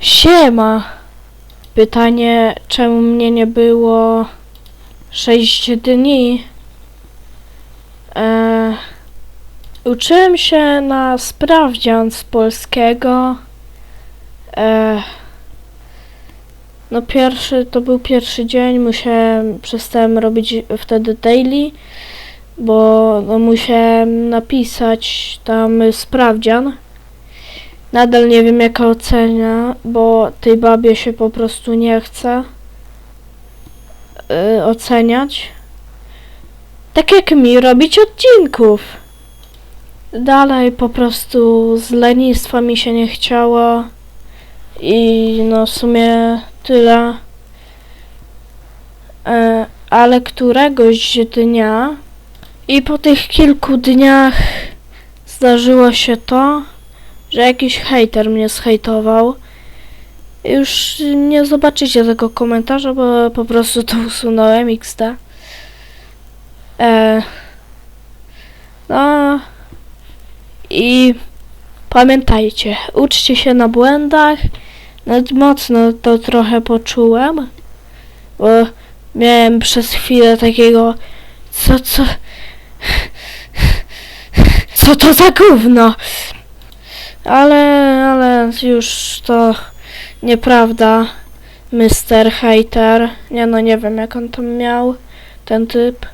Siema! Pytanie, czemu mnie nie było 6 dni? E, uczyłem się na sprawdzian z polskiego. E, no pierwszy, to był pierwszy dzień, musiałem, przestałem robić wtedy daily, bo no, musiałem napisać tam sprawdzian. Nadal nie wiem jaka ocenia, bo tej babie się po prostu nie chce y, oceniać. Tak jak mi robić odcinków. Dalej po prostu z lenistwa mi się nie chciało i no w sumie tyle. E, ale któregoś dnia i po tych kilku dniach zdarzyło się to, że jakiś hejter mnie zhejtował. Już nie zobaczycie tego komentarza, bo po prostu to usunąłem XD. E, no i pamiętajcie, uczcie się na błędach. Nawet mocno to trochę poczułem, bo miałem przez chwilę takiego co, co co to za gówno? Ale, ale już to nieprawda. Mr. Hater. Nie no, nie wiem jak on tam miał, ten typ.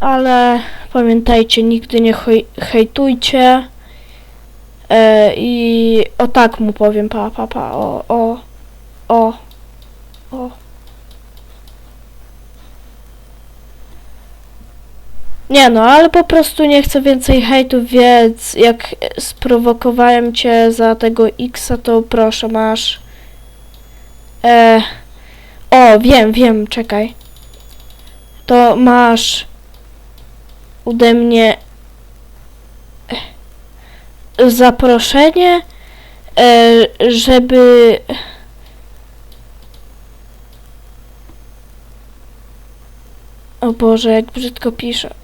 Ale pamiętajcie, nigdy nie hejtujcie. E, I o tak mu powiem, pa, pa, pa, o, o, o, o. Nie no, ale po prostu nie chcę więcej hejtów, więc jak sprowokowałem cię za tego X-a, to proszę, masz. E, o, wiem, wiem, czekaj. To masz ode mnie zaproszenie, e, żeby O Boże, jak brzydko piszę.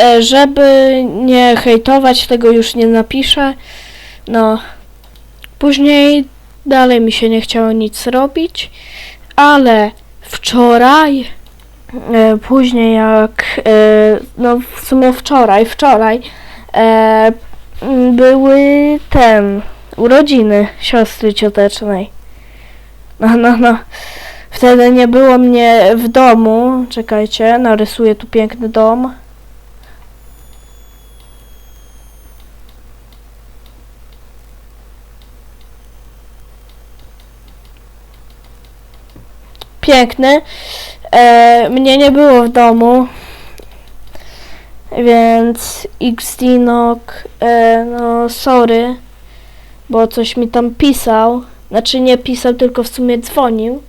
E, żeby nie hejtować, tego już nie napiszę. No, później dalej mi się nie chciało nic robić, ale wczoraj, e, później jak, no w sumie wczoraj, wczoraj, były ten, urodziny siostry ciotecznej. No, no, no. Wtedy nie było mnie w domu. Czekajcie, narysuję tu piękny dom. Piękny. E, mnie nie było w domu. Więc Xdinok, e, no sorry, bo coś mi tam pisał. Znaczy nie pisał, tylko w sumie dzwonił.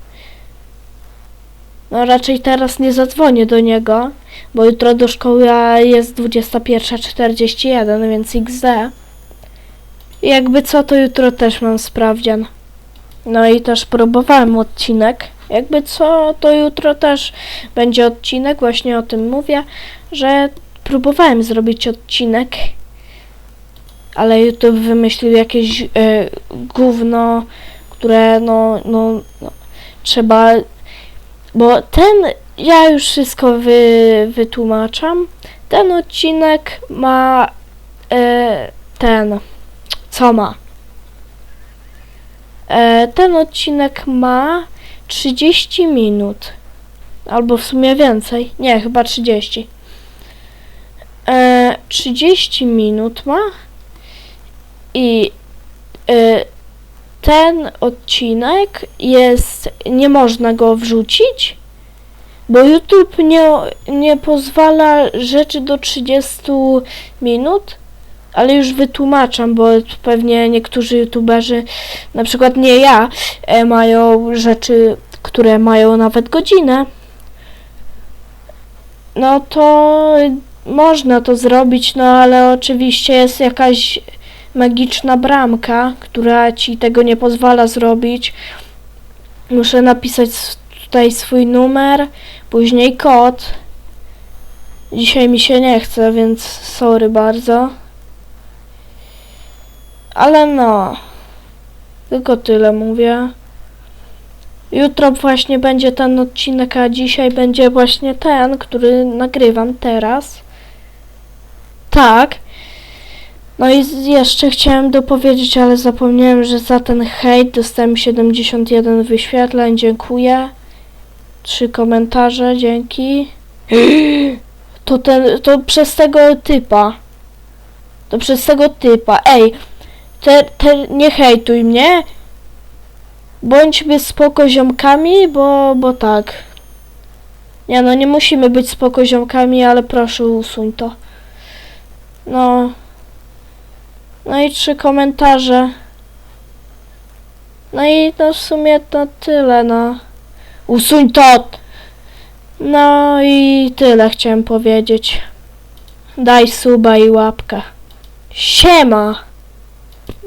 No raczej teraz nie zadzwonię do niego, bo jutro do szkoły jest 21.41, więc XD. Jakby co, to jutro też mam sprawdzian. No i też próbowałem odcinek. Jakby co, to jutro też będzie odcinek, właśnie o tym mówię, że próbowałem zrobić odcinek, ale YouTube wymyślił jakieś e, gówno, które no, no, no trzeba bo ten, ja już wszystko wy, wytłumaczam. Ten odcinek ma e, ten, co ma? E, ten odcinek ma 30 minut. Albo w sumie więcej. Nie, chyba 30. E, 30 minut ma i e, ten odcinek jest, nie można go wrzucić, bo YouTube nie, nie pozwala rzeczy do 30 minut, ale już wytłumaczam, bo pewnie niektórzy YouTuberzy, na przykład nie ja, e, mają rzeczy, które mają nawet godzinę. No to można to zrobić, no ale oczywiście jest jakaś magiczna bramka, która ci tego nie pozwala zrobić. Muszę napisać tutaj swój numer, później kod. Dzisiaj mi się nie chce, więc sorry bardzo. Ale no, tylko tyle mówię. Jutro właśnie będzie ten odcinek, a dzisiaj będzie właśnie ten, który nagrywam teraz. Tak. No i jeszcze chciałem dopowiedzieć, ale zapomniałem, że za ten hejt dostałem 71 wyświetleń. Dziękuję. Trzy komentarze, dzięki. To ten, to przez tego typa. To przez tego typa. Ej, te, te, nie hejtuj mnie. Bądźmy spoko ziomkami, bo, bo tak. Nie no, nie musimy być spoko ziomkami, ale proszę usuń to. No. No i trzy komentarze. No i no w sumie to tyle, no. Usuń to! No i tyle chciałem powiedzieć. Daj suba i łapkę. Siema!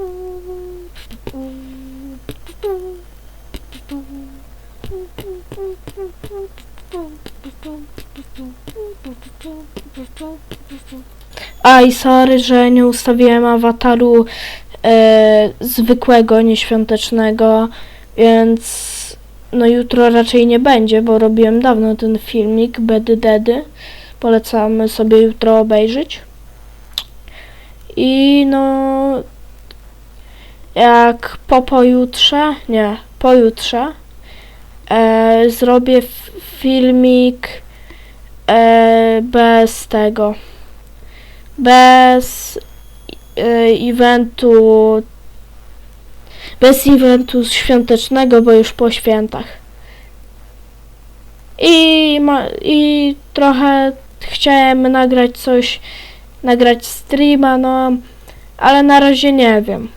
Aj, sorry, że nie ustawiłem awataru e, zwykłego, nieświątecznego, więc no jutro raczej nie będzie, bo robiłem dawno ten filmik Bedy Dedy. Polecamy sobie jutro obejrzeć. I no jak po pojutrze, nie, pojutrze e, zrobię filmik e, bez tego bez e, eventu bez eventu świątecznego, bo już po świętach. I, ma, I trochę chciałem nagrać coś, nagrać streama, no, ale na razie nie wiem.